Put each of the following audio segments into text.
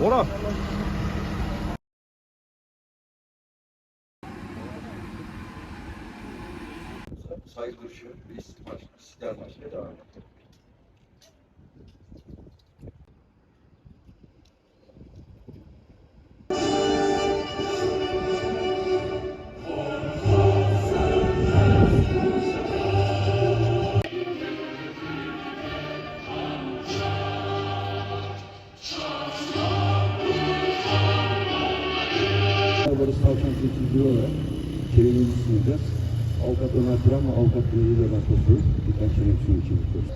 Ora. saygı duruşu ve istiklal marşıyla devam edelim. Barış Alkan seçildiği olarak çevremizi sunacağız. Avukat Ömer Turan ve Avukat Bilgi ve Başbaşı birkaç çeyrek suyu için bekliyoruz.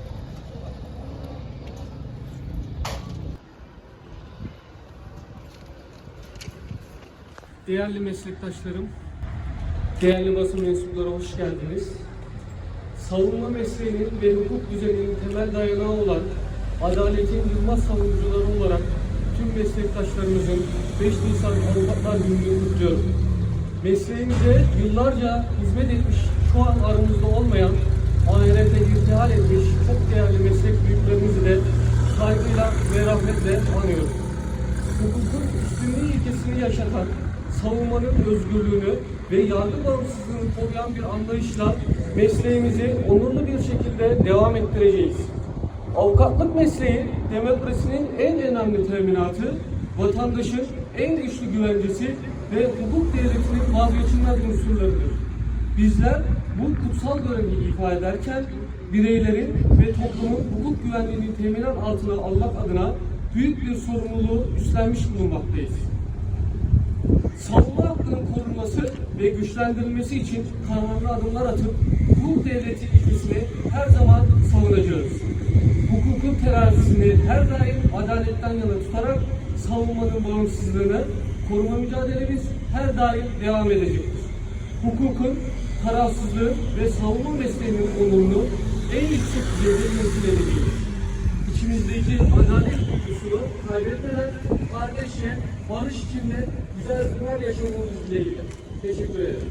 Değerli meslektaşlarım, değerli basın mensupları hoş geldiniz. Savunma mesleğinin ve hukuk düzeninin temel dayanağı olan adaletin yılmaz savunucuları olarak tüm meslektaşlarımızın 5 Nisan Avukatlar Günü'nü kutluyorum. Mesleğimize yıllarca hizmet etmiş, şu an aramızda olmayan, ahirete irtihal etmiş çok değerli meslek büyüklerimizi de saygıyla ve rahmetle anıyoruz hukukun üstünlüğü ilkesini yaşatan, savunmanın özgürlüğünü ve yargı bağımsızlığını koruyan bir anlayışla mesleğimizi onurlu bir şekilde devam ettireceğiz. Avukatlık mesleği demokrasinin en önemli teminatı, vatandaşın en güçlü güvencesi ve hukuk devletinin vazgeçilmez unsurlarıdır. Bizler bu kutsal görevi ifa ederken bireylerin ve toplumun hukuk güvenliğini teminat altına almak adına büyük bir sorumluluğu üstlenmiş bulunmaktayız. Korunması ve güçlendirilmesi için kararlı adımlar atıp hukuk devleti ilkesini her zaman savunacağız. Hukukun terazisini her daim adaletten yana tutarak savunmanın bağımsızlığını koruma mücadelemiz her daim devam edecektir. Hukukun, tarafsızlığı ve savunma mesleğinin onurunu en yüksek düzeyde temsil edeceğiz içimizdeki adalet duygusunu kaybetmeden kardeşçe, barış içinde güzel günler yaşamamız dileğiyle. Teşekkür ederim.